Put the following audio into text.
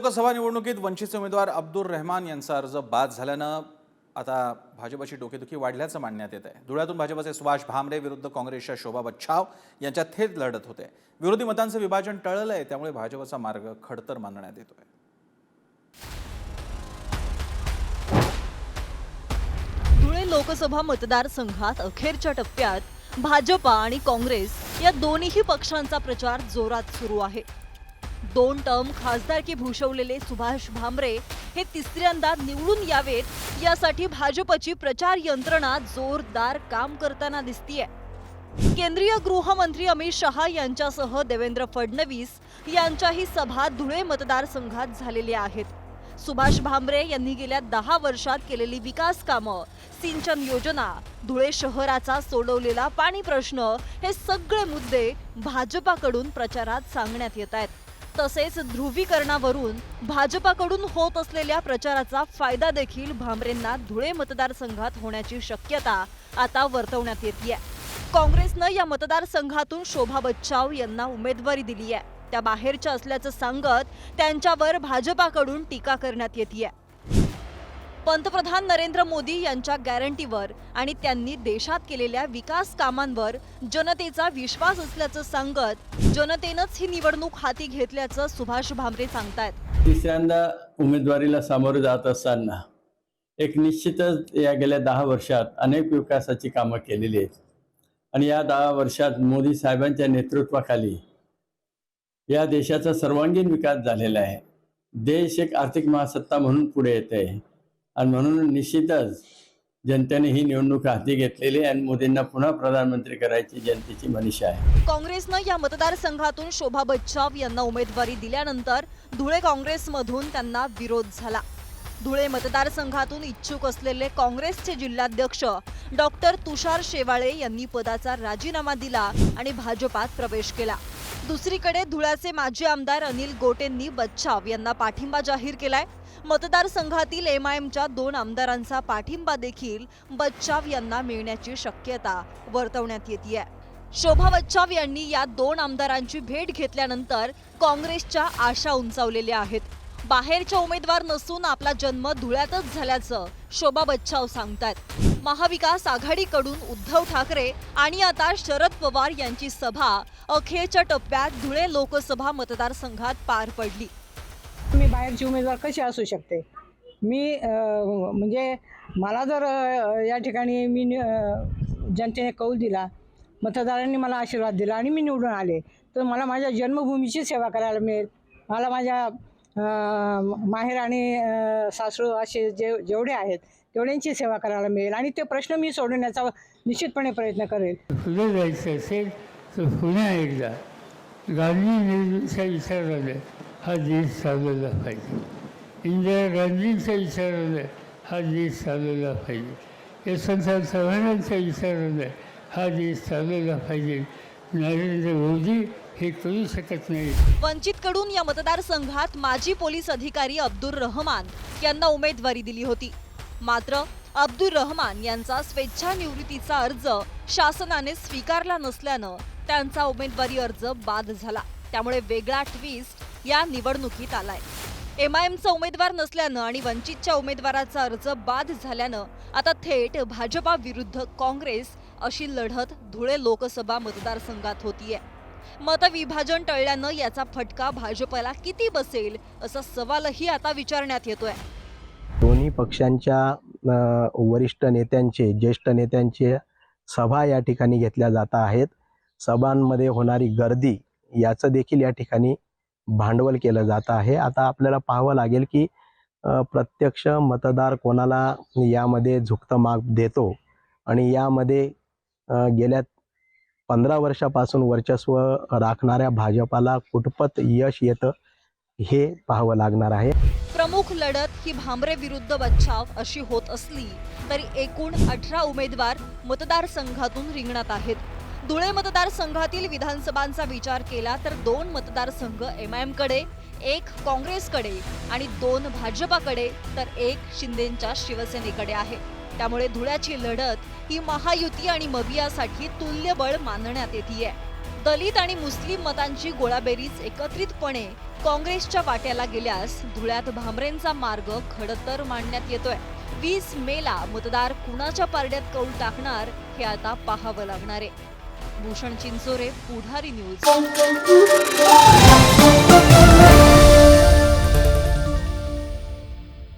लोकसभा निवडणुकीत वंचितचे उमेदवार अब्दुल रहमान यांचा अर्ज बाद झाल्यानं आता भाजपाची डोकेदुखी वाढल्याचं मानण्यात येत आहे धुळ्यातून भाजपचे सुभाष भामरे विरुद्ध काँग्रेसच्या शोभा बच्छाव यांच्यात थेट लढत होते. विरोधी मतांचं विभाजन टळलं आहे त्यामुळे भाजपचा मार्ग खडतर मानण्यात येतोय. धुळे लोकसभा मतदारसंघात अखेरच्या टप्प्यात भाजपा आणि काँग्रेस या दोन्ही पक्षांचा प्रचार जोरात सुरू आहे. दोन टर्म खासदारकी भूषवलेले सुभाष भामरे हे तिसऱ्यांदा निवडून यावेत. यासाठी भाजपची प्रचार यंत्रणा जोरदार काम करताना दिसतीये. केंद्रीय गृहमंत्री अमित शहा यांच्यासह देवेंद्र फडणवीस यांच्याही सभा धुळे मतदारसंघात झालेल्या आहेत. सुभाष भामरे यांनी गेल्या दहा वर्षात केलेली विकास कामं सिंचन योजना धुळे शहराचा सोडवलेला पाणी प्रश्न हे सगळे मुद्दे भाजपाकडून प्रचारात सांगण्यात येत आहेत. तसेच ध्रुवीकरणावरून भाजपाकडून होत असलेल्या प्रचाराचा फायदा देखील भामरेंना धुळे मतदारसंघात होण्याची शक्यता आता वर्तवण्यात येते काँग्रेसनं या मतदारसंघातून शोभा बच्चाव यांना उमेदवारी दिली आहे त्या बाहेरच्या असल्याचं सांगत त्यांच्यावर भाजपाकडून टीका करण्यात येते पंतप्रधान नरेंद्र मोदी यांच्या गॅरंटीवर आणि त्यांनी देशात केलेल्या विकास कामांवर जनतेचा विश्वास असल्याचं सांगत जनतेनंच ही निवडणूक हाती घेतल्याचं सुभाष भामरे सांगतायत. तिसऱ्यांदा उमेदवारीला सामोरे जात असताना एक निश्चितच या गेल्या दहा वर्षात अनेक विकासाची कामं केलेली आहेत. आणि या दहा वर्षात मोदी साहेबांच्या नेतृत्वाखाली या देशाचा सर्वांगीण विकास झालेला आहे. देश एक आर्थिक महासत्ता म्हणून पुढे येत आहे. आणि म्हणून निश्चितच जनतेने ही निवडणूक हाती घेतलेली आणि मोदींना पुन्हा प्रधानमंत्री करायची जनतेची मनीषा आहे. काँग्रेसनं या मतदारसंघातून शोभा बच्चाव यांना उमेदवारी दिल्यानंतर धुळे काँग्रेसमधून त्यांना विरोध झाला. धुळे मतदारसंघातून इच्छुक असलेले काँग्रेसचे जिल्हाध्यक्ष डॉक्टर तुषार शेवाळे यांनी पदाचा राजीनामा दिला आणि भाजपात प्रवेश केला. दुसरीकडे धुळ्याचे माजी आमदार अनिल गोटेंनी बच्चाव यांना पाठिंबा जाहीर केलाय. मतदारसंघातील एम आय एमच्या दोन आमदारांचा पाठिंबा देखील बच्चाव यांना मिळण्याची शक्यता वर्तवण्यात येते शोभा बच्चाव यांनी या दोन आमदारांची भेट घेतल्यानंतर काँग्रेसच्या आशा उंचावलेल्या आहेत. बाहेरच्या उमेदवार नसून आपला जन्म धुळ्यातच झाल्याचं शोभा बच्चाव सांगतात महाविकास आघाडीकडून उद्धव ठाकरे आणि आता शरद पवार यांची सभा अखेरच्या टप्प्यात धुळे लोकसभा मतदारसंघात पार पडली. मी बाहेरची उमेदवार कशी असू शकते? मी म्हणजे मला जर या ठिकाणी मी जनतेने कौल दिला मतदारांनी मला आशीर्वाद दिला आणि मी निवडून आले तर मला माझ्या जन्मभूमीची सेवा करायला मिळेल. मला माझ्या माहेर आणि अं, सासरू असे जे जेवढे आहेत तेवढ्यांची सेवा करायला मिळेल आणि ते प्रश्न मी सोडवण्याचा निश्चितपणे प्रयत्न करेल. पुढे जायचं असेल तर पुन्हा एकदा गांधींच्या विचाराने हा देश चालवला पाहिजे इंदिरा गांधींच्या विचाराने हा देश चालवला पाहिजे यशवंतराव चव्हाणांच्या विचाराने हा देश चालवला पाहिजे नरेंद्र मोदी हे करू शकत नाही। वंचितकडून या मतदारसंघात माजी पोलीस अधिकारी अब्दुल रहमान यांना उमेदवारी दिली होती. मात्र अब्दुल रहमान यांचा स्वेच्छानिवृत्तीचा अर्ज शासनाने स्वीकारला नसल्यानं त्यांचा उमेदवारी अर्ज बाद झाला. त्यामुळे वेगळा ट्विस्ट या निवडणुकीत आलाय. एमआयएमचा उमेदवार नसल्यानं आणि वंचितच्या उमेदवाराचा अर्ज बाद झाल्यानं आता थेट भाजपा विरुद्ध काँग्रेस अशी लढत धुळे लोकसभा मतदारसंघात होतीये. मतविभाजन टळल्यानं याचा फटका भाजपला किती बसेल असा सवालही आता विचारण्यात येतोय. दोन्ही पक्षांच्या वरिष्ठ नेत्यांचे ज्येष्ठ नेत्यांचे सभा या ठिकाणी घेतल्या जात आहेत. सभांमध्ये होणारी गर्दी याचं देखील या ठिकाणी भांडवल केलं जात आहे. आता आपल्याला पाहावं लागेल की प्रत्यक्ष मतदार कोणाला यामध्ये झुकतं माग देतो? आणि यामध्ये गेल्या पंधरा वर्षापासून वर्चस्व राखणाऱ्या भाजपाला कुठपत यश येतं हे पाहावं लागणार आहे. प्रमुख लढत ही भामरे विरुद्ध बच्चाव अशी होत असली तरी एकूण अठरा उमेदवार मतदारसंघातून रिंगणात आहेत. धुळे मतदारसंघातील विधानसभांचा विचार केला तर दोन मतदारसंघ एम आय एमकडे एक काँग्रेसकडे आणि दोन भाजपाकडे तर एक शिंदेच्या शिवसेनेकडे आहे. त्यामुळे धुळ्याची लढत ही महायुती आणि मवियासाठी तुल्यबळ मानण्यात येते दलित आणि मुस्लिम मतांची गोळाबेरीज एकत्रितपणे काँग्रेसच्या वाट्याला गेल्यास धुळ्यात भामरेंचा मार्ग खडतर मांडण्यात येतोय. वीस मेला मतदार कुणाच्या पारड्यात कौल टाकणार हे आता पाहावं लागणार आहे. भूषण चिंचोरे पुढारी न्यूज.